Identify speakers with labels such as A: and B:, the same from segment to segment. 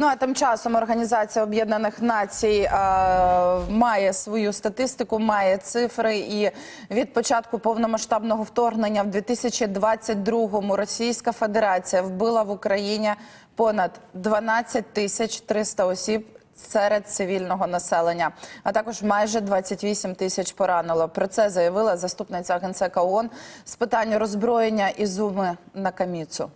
A: Ну а тим часом Організація Об'єднаних Націй е, має свою статистику, має цифри. І від початку повномасштабного вторгнення в 2022-му Російська Федерація вбила в Україні понад 12 тисяч 300 осіб. Серед цивільного населення, а також майже 28 тисяч поранило. Про це заявила заступниця генсека ООН з питань роззброєння Ізуми Накаміцу.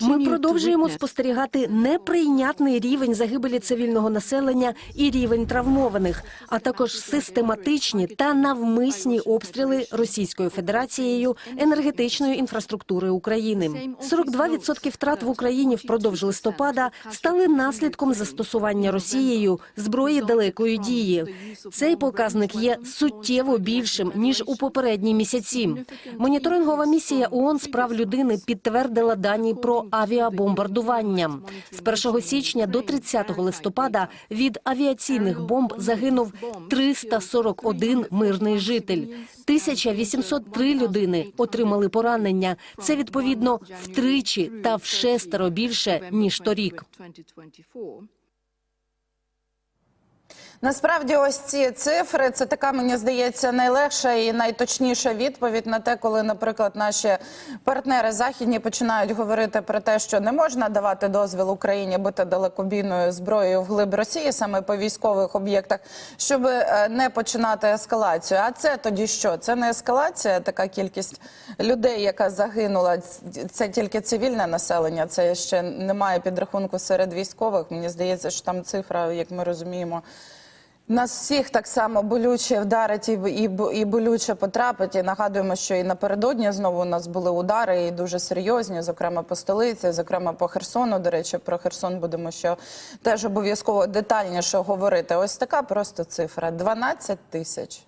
B: Ми продовжуємо спостерігати неприйнятний рівень загибелі цивільного населення і рівень травмованих, а також систематичні та навмисні обстріли Російською Федерацією енергетичної інфраструктури України. 42% втрат в Україні впродовж листопада стали наслідком застосування Росією зброї далекої дії. Цей показник є суттєво більшим ніж у попередні місяці. Моніторингова місія ООН з прав людини підтвердила дані про авіабомбардування. З 1 січня до 30 листопада від авіаційних бомб загинув 341 мирний житель. 1803 людини отримали поранення. Це відповідно втричі та в шестеро більше ніж торік.
A: Насправді, ось ці цифри це така, мені здається, найлегша і найточніша відповідь на те, коли, наприклад, наші партнери західні починають говорити про те, що не можна давати дозвіл Україні бути далекобійною зброєю вглиб Росії, саме по військових об'єктах, щоб е, не починати ескалацію. А це тоді що? Це не ескалація, така кількість людей, яка загинула. Це тільки цивільне населення. Це ще немає підрахунку серед військових. Мені здається, що там цифра, як ми розуміємо. Нас всіх так само болюче вдарить і, і, і болюче потрапить. І нагадуємо, що і напередодні знову у нас були удари і дуже серйозні, зокрема по столиці, зокрема по Херсону. До речі, про Херсон будемо ще теж обов'язково детальніше говорити. Ось така просто цифра: 12 тисяч.